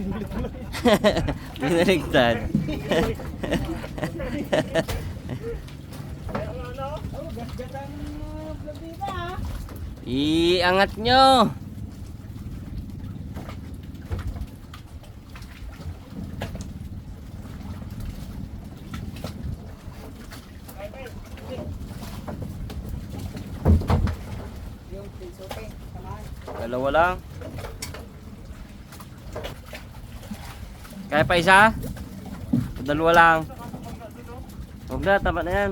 Uh, plantita ah. Iangat nyo. Yung pinsote, samahan. Dalawa lang. Kaya pa isa? Dalawa lang. Huwag na, tama na yan.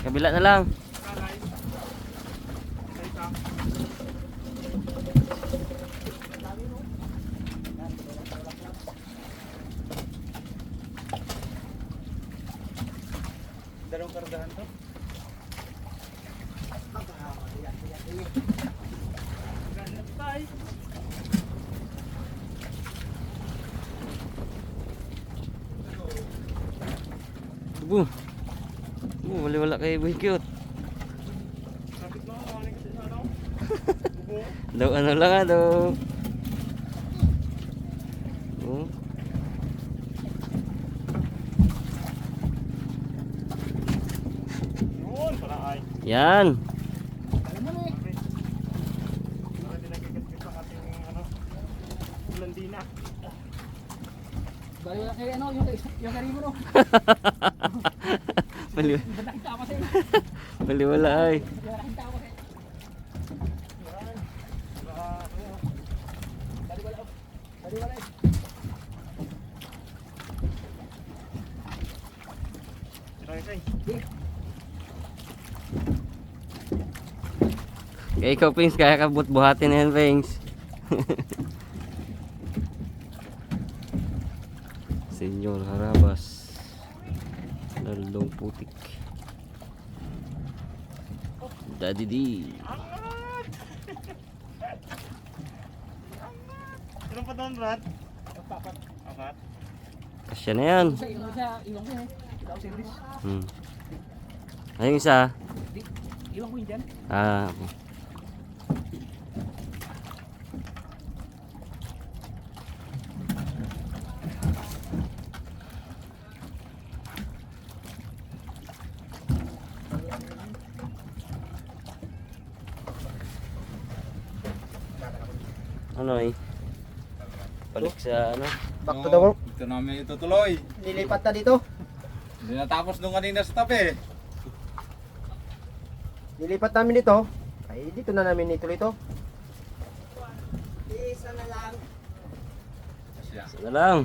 Kabila na lang. Dalawang kargahan to. Boom. Oh, wala wala kay Boy Cute. Ano. Daw ano lang ah, daw. Oh. Yan. Alam mo na ating ano. Bali wala kay ano, yung, yung karibo no. Mali, Ba't nakita ako sa'yo? mali wala ay. Wala eh. Kaya ikaw, Pings, kaya ka buhatin na yan, Pings. Senyor Harabas. Laldong putik. Daddy D. Ilan pa doon, Brad? Papat. Apat. Kasya na yan. Hmm. Ayun isa. Iwan ko yun dyan. Ah, okay. Ano eh? Balik sa ano? Back to the work. Ito namin itutuloy. Lilipat na dito. Hindi natapos nung kanina sa tabi. Lilipat namin dito. Ay, dito na namin ituloy ito. Isa na lang. Isa na lang.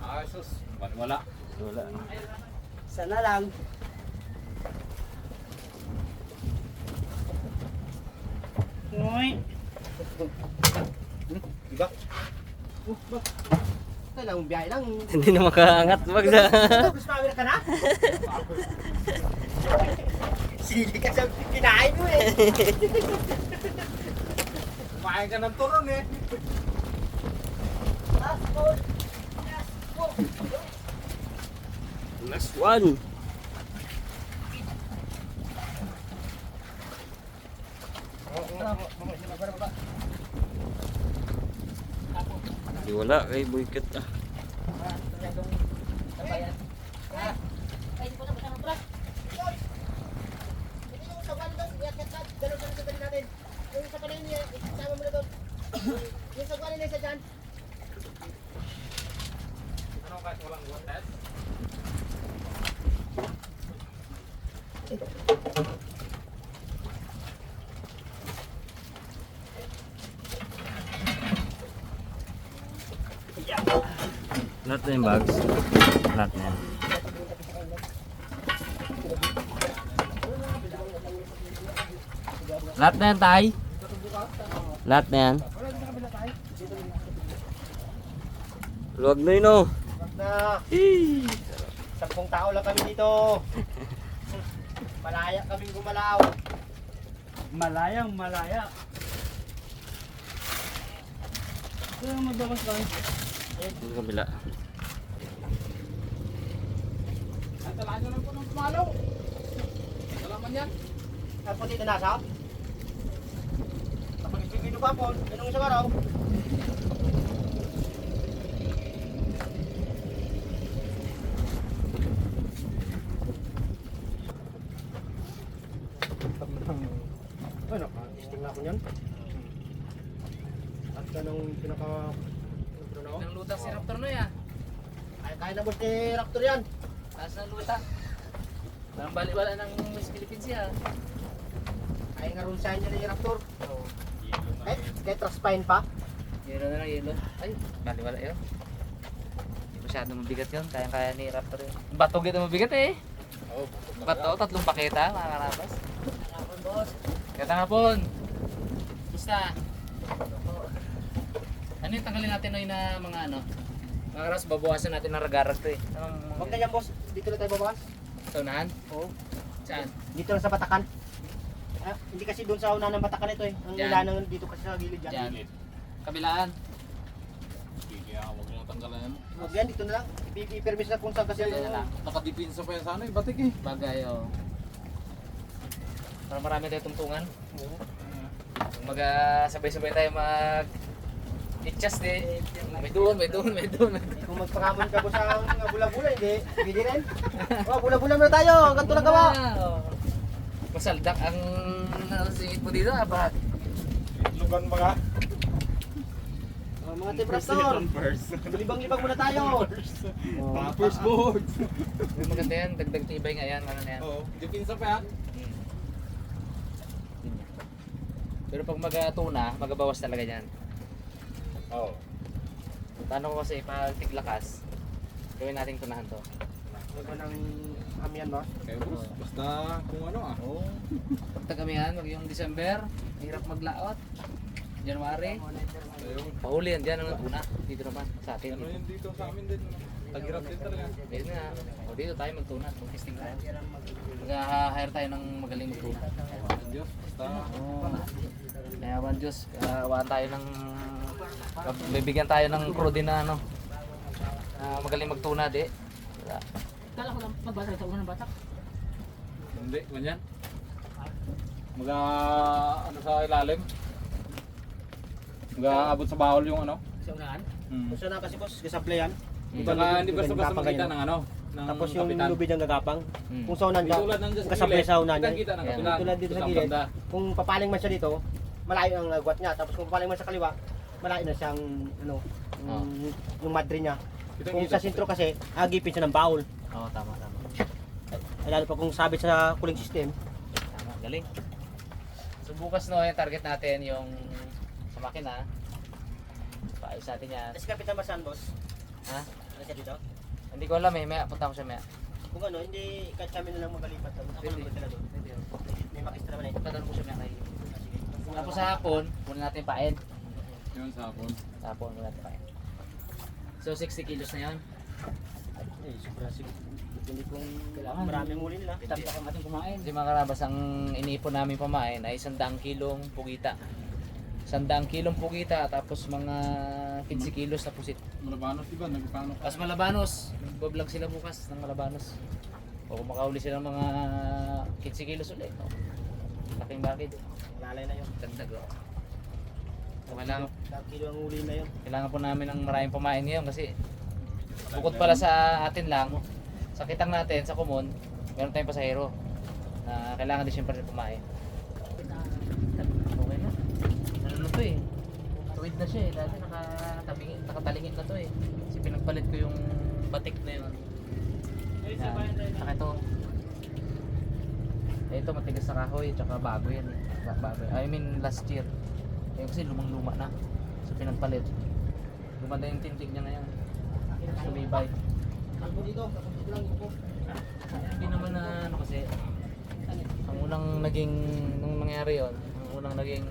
Ah, sus. Ba't wala? Wala. Isa na lang. Uy! Diba? Uh, ba? Kailangan biyahe lang. Hindi na makaangat. Wag sa... Gusto namin ka na? Sili ka sa kinain mo eh. Kumain ka ng turon eh. Last one. Di wala kay Boyket ah. Lahat na yung bags. Lahat na yan. Lahat na yan, Tay. Lahat na yan. Luwag na yun, oh. Na. Sampung tao lang kami dito. Malaya kami gumalaw. Malayang malaya. Ito yung maglabas lang. Ito yung kabila. Pumalaw. Salaman yan. At pati na nasa. Kapag ibigay pa po, anong isang araw? Ano ka? Isting na ako niyan. At anong pinaka... Ano Nang lutang si Raptor na yan. Kaya kaya na boss ni Raptor yan. Taas ng lutang. Parang baliwala ng Miss Philippines yan. Kaya nga rin sa inyo ni Raptor. Eh, kaya trust pa. Yelo na lang, yelo. Ay, baliwala yun. Hindi masyadong mabigat yun. Kaya-kaya ni Raptor yun. Bato gito mabigat eh. Oh, Bato, tatlong paketa, mga karabas. Kaya nga po. Basta. Ano yung tanggalin natin Noy, na mga ano? Mga karas, babawasan natin ng ragarag to eh. Huwag na yan boss. Dito na tayo babawas. Sa unahan? Oo. Saan? Dito lang sa Batakan. Ah, hindi kasi doon sa unahan ng Batakan ito eh. Ang Diyan. ilanang dito kasi sa gilid dyan. Diyan. Kabilaan. Kaya huwag nyo tanggalan yan. Huwag yan, dito na lang. I- I-permis na kung saan kasi Diyan na lang. Nakadipinsa pa yan sa ano eh, batik eh. Bagay oh. Para marami tayong tungtungan. Mag ah, sabay-sabay tayo mag itchas di. May doon, may doon, may doon. Kung magpangamon ka po sa mga bula-bula, hindi. Hindi rin. Oh, bula-bula muna tayo. Ganito lang gawa. Masaldak ang ano, singit mo dito, apa? Lugan mga. Oh, mga. First. Libang-libang muna tayo. Ah, first board. Yung maganda yan, dagdag tibay nga yan, ano na yan. Oo, dipinsa pa yan. Pero pag magatuna, magabawas talaga yan. Oo. Tanong ko kasi pag tiglakas, gawin nating tunahan to. Huwag mo nang amiyan mo. Kaya boss, basta kung ano ah. Oo. Pag tagamihan, mag yung December, hirap maglaot. January, Ayun. pahuli yan dyan ang tuna. Dito naman, sa atin. Ano yun dito sa amin din. Tagirap din talaga. Dito na. O dito tayo magtuna. Mag-testing tayo. Mag-hire tayo ng magaling magtuna. Diyos, basta. Oo. Kaya man Diyos, awaan tayo ng... Bibigyan tayo ng crew din na ano. na magaling magtuna, di. Wala. Kala ko lang magbasa sa unang batak. Hindi, ganyan. Mga ano sa ilalim. Mga abot sa bawal yung ano. Sa unahan. Hmm. Saan na kasi boss, kasapla yan. Saka hindi basta basta Gagapang makita ng ano. Ng Tapos yung kapitan. lubid ng gagapang. Hmm. Kung sa unan ka, Tulad ng kasabay sa unan Kita niya. kita ng Yan. kapitan. Tulad dito sa gilid. banda. Kung papaling man siya dito, malayo ang agwat niya. Tapos kung papaling man sa kaliwa, malayo na siyang ano, yung, yung madre niya. Kitang Kung sa sintro kasi, agipin siya ng baul. Oo, tama, tama. Ay, lalo pa kung sabit sa cooling system. Tama, galing. So bukas no, yung target natin yung sa makina. Paayos natin yan. Kasi kapitan ba saan, boss? Ha? Ano siya dito? Hindi ko alam eh, may punta ko siya may. Kung ano, hindi kahit kami na lang magalipat. Ako Pwede. lang magdala doon. May makista naman eh. Punta ko siya may kay. Tapos sa hapon, muna natin pain. Yun sa hapon. Sa hapon muna natin pain. So 60 kilos na yan. Eh, sobra sig- Hindi kung Kailangan. maraming huli nila. Tapos ang ating kumain. Kasi mga karabas, ang iniipon namin pamain ay 100 kilong pugita. 100 kilong pugita, tapos mga 15 kilos na pusit. Malabanos diba? Nagpano ka? Tapos Malabanos, magbablog sila bukas ng Malabanos. O kung makahuli sila ng mga 15 kilos ulit. No? Laking bakit. Lalay na yun. Dagdag oh. So, kailangan, Ilang kilo ang huli na yun. kailangan po namin ng maraming pamain ngayon kasi bukod pala sa atin lang, sa kitang natin, sa kumon, meron tayong pasahero na kailangan din siyempre pumain. Okay na. Ano na to eh. Tuwid na siya eh. Dati nakatabingin, nakatalingin na to eh. Kasi pinagpalit ko yung batik na yun. Yan. Saka ito. Eh, ito matigas sa kahoy, tsaka bago yan eh. Ba- Bago. I mean last year. Eh kasi lumang luma na. So pinagpalit. Gumanda yung tintig niya ngayon. Sumibay. Ako dito, ako dito lang ako. Hindi naman na ano kasi ang unang naging nung nangyari yon unang naging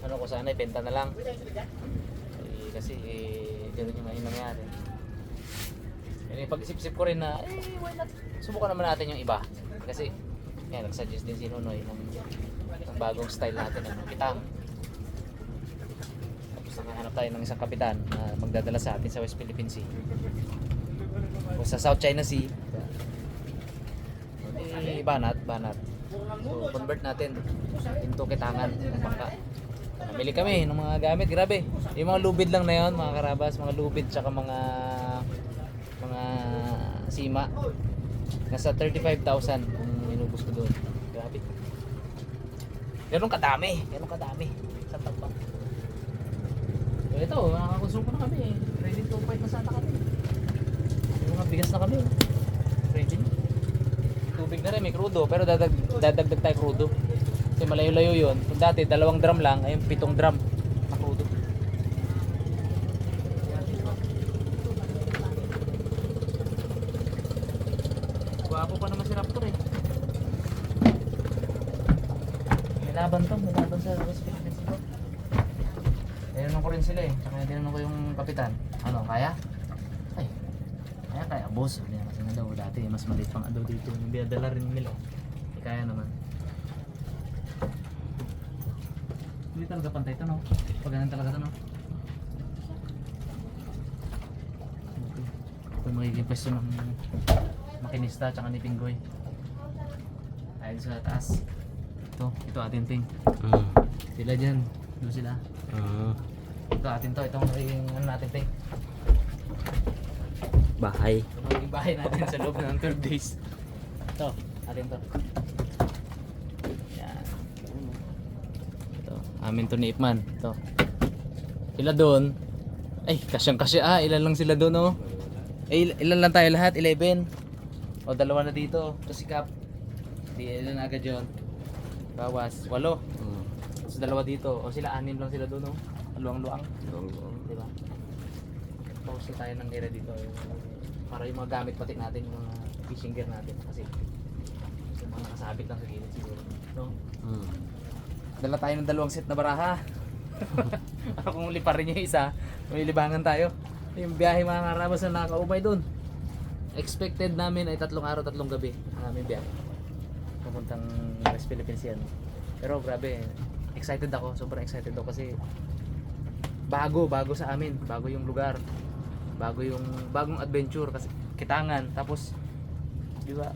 ano ko sana ibenta na lang. Eh, kasi eh, ganun yung yung nangyari. Eh, pag-isip-isip ko rin na, eh, why not? Subukan naman natin yung iba. Kasi, yan, nag-suggest din si Nunoy ng, ng bagong style natin, ano, kitang. Tapos nakahanap tayo ng isang kapitan na magdadala sa atin sa West Philippine Sea. O sa South China Sea. Eh, banat, banat. So, convert natin into kitangan ng bangka. Namili kami ng mga gamit, grabe. Yung mga lubid lang na yon, mga karabas, mga lubid tsaka mga mga sima. Nasa 35,000 ang inubos ko doon. Grabe. Ganun kadami, ganun kadami sa tagbang. So ito, nakakakonsume ko na kami. Ready to fight na sana kami. May mga bigas na kami. Ready na. Tubig na rin, may crudo. Pero dadag, dadagdag tayo crudo. Kasi malayo-layo yun. Kung dati, dalawang drum lang, ayun, pitong drum na crudo. Gwapo pa naman si Raptor eh. May laban to, may laban sa West Philippines ito. Tinanong ko rin sila eh. Tsaka tinanong ko yung kapitan. Ano, kaya? Ay, kaya kaya boss. Sabi niya kasi daw dati mas maliit pang daw dito. Yung binadala rin nila. Eh, kaya naman. Hindi talaga pantay ito no? Pag ganun talaga ito no? Okay. Ito magiging pwesto ng makinista tsaka ni Pinggoy. Ayun sa taas. Ito, ito atin ting. Mm. Sila dyan. Doon sila. Mm. Ito atin to. Ito ang magiging ano natin ting. Bahay. Ito magiging bahay natin sa loob ng 12 days. Ito, atin to. Yan. Ito, amin to ni Ipman. Ito. Sila doon. Ay, kasyang kasya ah. Ilan lang sila doon oh. Eh, il- ilan lang tayo lahat? 11. O, dalawa na dito. Ito si Cap. Di, ilan agad yun. Bawas. Walo. Mm. Tapos dalawa dito. O sila, anim lang sila doon oh. Luang-luang. Di ba? Tapos na tayo ng area dito. Yung, para yung mga gamit pati natin, yung mga fishing gear natin. Kasi yung mga nakasabit lang sa gilid siguro. No? Mm. Dala tayo ng dalawang set na baraha. Ako kung liparin yung isa, may libangan tayo. Yung biyahe mga karabas na nakaumay doon. Expected namin ay tatlong araw, tatlong gabi ang aming biyahe. Papuntang West Philippines yan. Pero grabe, excited ako. Sobrang excited ako kasi bago, bago sa amin. Bago yung lugar. Bago yung bagong adventure kasi kitangan. Tapos, di ba,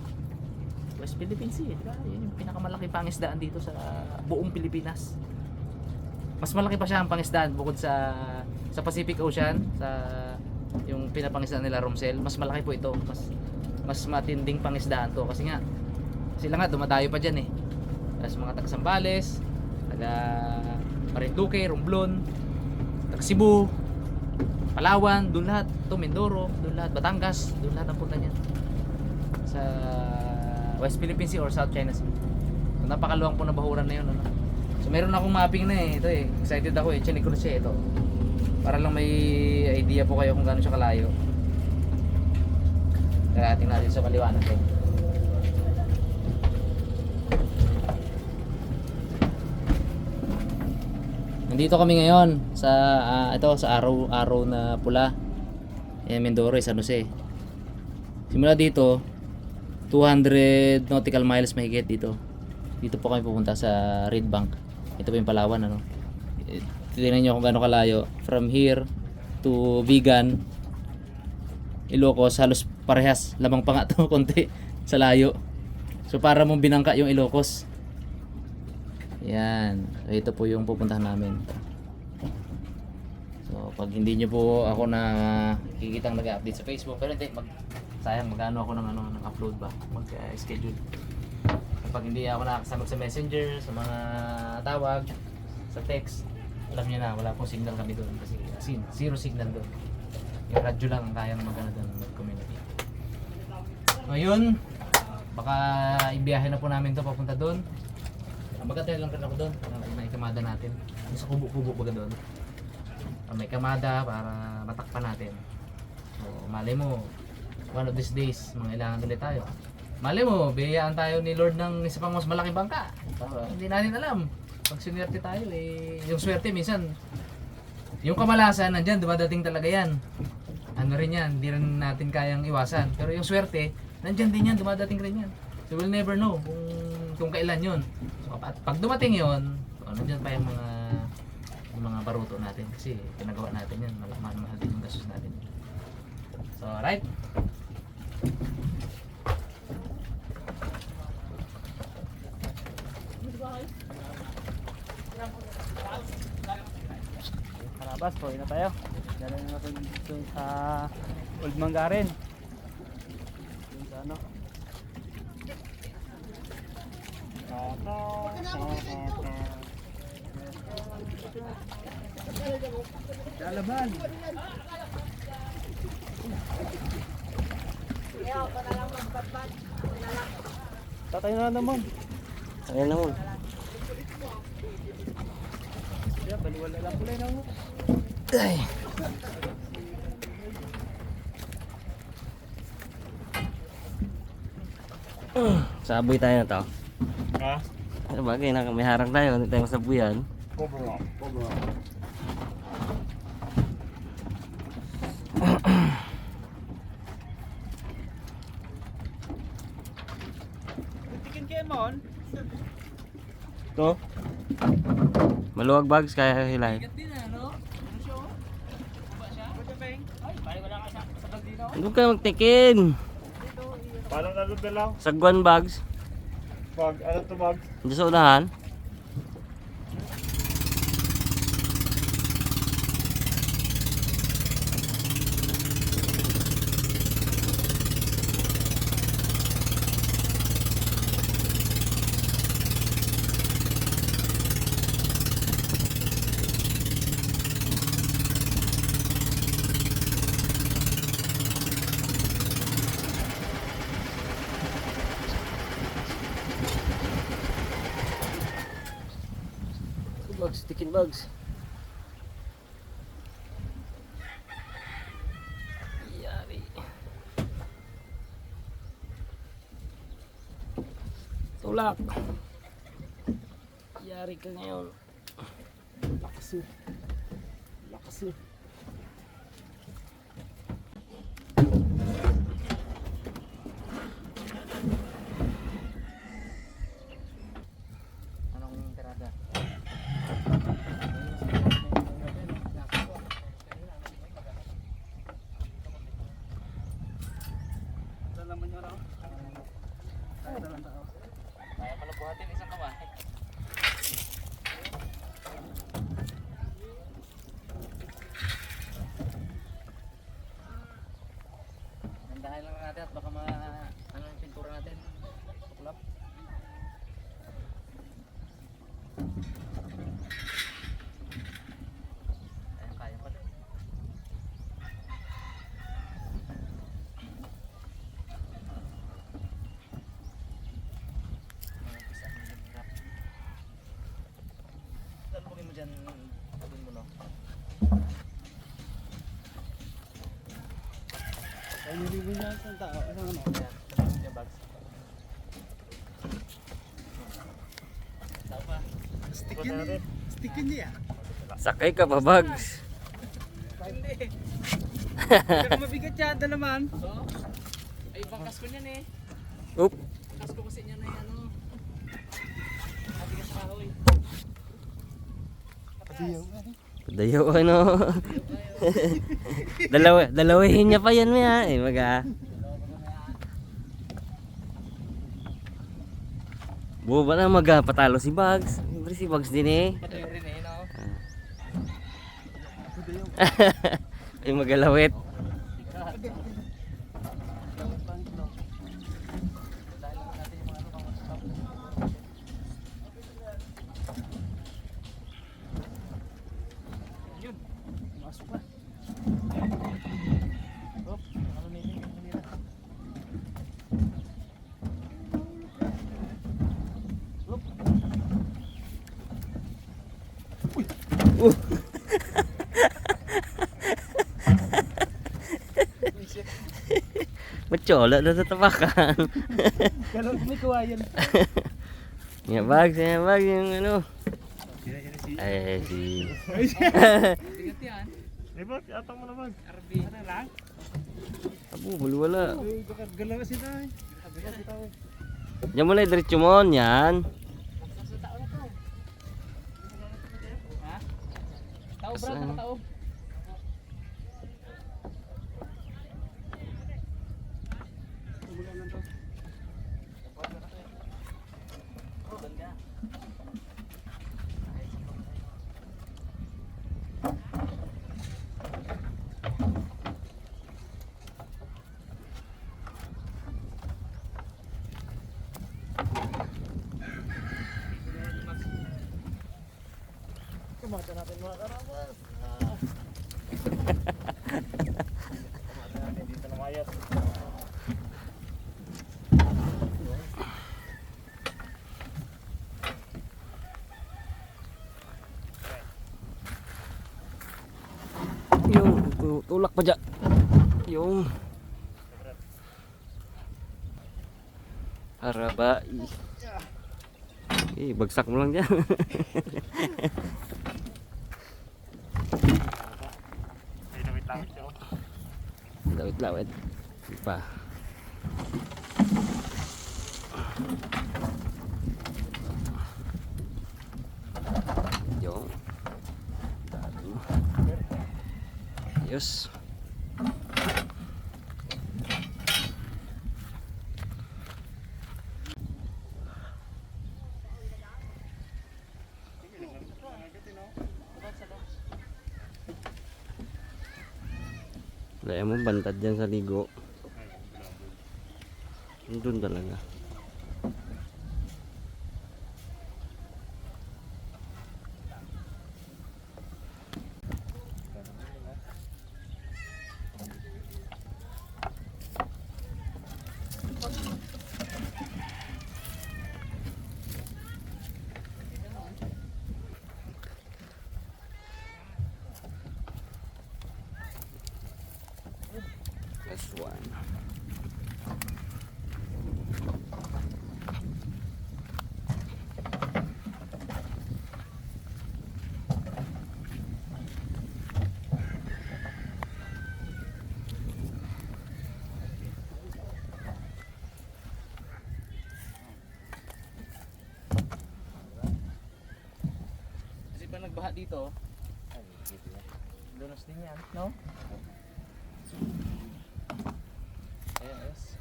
West Philippines Sea, di ba? Yun yung pinakamalaki pangisdaan dito sa buong Pilipinas. Mas malaki pa siya ang pangisdaan bukod sa sa Pacific Ocean, sa yung pinapangisdaan nila Romsel, mas malaki po ito. Mas mas matinding pangisdaan to kasi nga sila nga dumadayo pa diyan eh. Tapos mga taga Sambales, taga Marinduque, Romblon, taga Cebu, Palawan, doon lahat, to Mindoro, doon lahat, Batangas, doon lahat ang punta niyan. Sa West Philippine Sea or South China Sea. So, napakaluwang po na bahuran na yun. Ano? So meron akong mapping na eh. Ito eh. Excited ako eh. Ko na siya ito. Para lang may idea po kayo kung gaano siya kalayo. Kaya tingnan natin sa maliwanag eh. Nandito kami ngayon sa ah, ito sa araw araw na pula. Eh Mindoro, San Jose. Simula dito 200 nautical miles mahigit dito. Dito po kami pupunta sa Red Bank. Ito po yung Palawan ano. Tingnan niyo kung gaano kalayo from here to Vigan Ilocos halos parehas lamang pa nga to konti sa layo. So para mong binangka yung Ilocos. Yan. So, ito po yung pupuntahan namin. So, pag hindi nyo po ako na kikitang nag-update sa Facebook, pero hindi, mag, sayang magano ako ng, ano, ng upload ba? Mag-schedule. Kapag hindi ako nakakasama sa messenger, sa mga tawag, sa text, alam niyo na, wala pong signal kami doon kasi as in, zero signal doon. Yung radyo lang ang kayang magano doon, mag-communicate. Ngayon, baka ibiyahe na po namin to papunta doon. Ah, Magkatay lang rin ako doon. Para may kamada natin. Yung sa kubo-kubo baga doon. Ah, May kamada para matakpan natin. So, malay mo, one of these days, mga ilangan ulit tayo. Mali mo, biyayaan tayo ni Lord ng isa pang mas malaking bangka. Para hindi natin alam. Pag sinwerte tayo, eh, yung swerte minsan, yung kamalasan, nandyan, dumadating talaga yan. Ano rin yan, hindi rin natin kayang iwasan. Pero yung swerte, nandyan din yan, dumadating rin yan. So we'll never know kung, kung kailan yun. So, pag dumating yun, so, nandyan pa yung mga yung mga baruto natin. Kasi pinagawa natin yan, malak mahal din yung gastos natin. So, right? Karabas, tuloy na tayo. Dala na natin dito sa Old Manggarin. Dun sa ano. Lalaban. Tatay na naman. Ayan naman. Yeah, baliwala lang kulay na mo. Ay. Saboy tayo na to. Ha? Ano bagay, na may harang tayo, hindi tayo masabuyan. Cover up. Tikin kayo mon. To? Maluwag bags, kaya hilahin. din ano? Ano ka magtikin? Paano na lang? Sagwan bags. Bag, ano to bag? Diyan sa unahan. Bags, tikin bags. Yari. Tulak. Yari ka ngayon. Lakas mo. Lakas mo. Anong tirada? Lalaman nyo raw. Ay, dalan tao. Buhatin isang kamay. Nandahan lang natin at baka ma ano yung pintura natin. Tuklap. Ayun, kaya pala. Mag-isa ang hirap. Dyan, tabin mo no. Ay, nilibin niya ang tao. Ano ano? Ayan, mo yung bags. Tao pa. Stick natin. Stickin niya. Sakay ka pa bags. Hindi. Pero mabigat yan, dalaman. So, ay ibang kasko niyan eh. Oop. Kasko kasi niya na yung ano. Sabi ka sa kahoy. Dayo ano. Dalawa, dalawahin niya pa yan maya. Eh, maga. Buo ba na magpatalo si Bugs? Siyempre si Bugs din eh. Patuloy rin eh, no? Ay magalawit. Wala na sa tapakan. Galon may kawayan. Nga bag, siya bag yung ano. Ay, si... Bigat yan. Bag, atang mo na bag. RB. Ano lang? Abo, wala. Uy, galaw kasi tayo. Diyan mo lang diretso mo, yan. Tao bro, Saan? nakataob. Kamata natin mga karabas. Ah. Kamata natin dito na mayat. Yung, tu- tulak pa dyan. Yung. Para ba? Eh, bagsak mo lang dyan. Lawit-lawit. Pa. Yung. Mo. Ayos. Wala mo bantad dyan sa ligo. Doon talaga. This one. Kasi pa nagbaha dito, lunos din yan, no? Ayan, yes.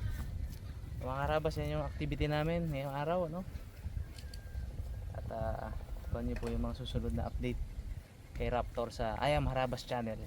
Mga karabas, yan yung activity namin ngayong araw, no? At uh, niyo po yung mga susunod na update kay Raptor sa I Am Harabas channel.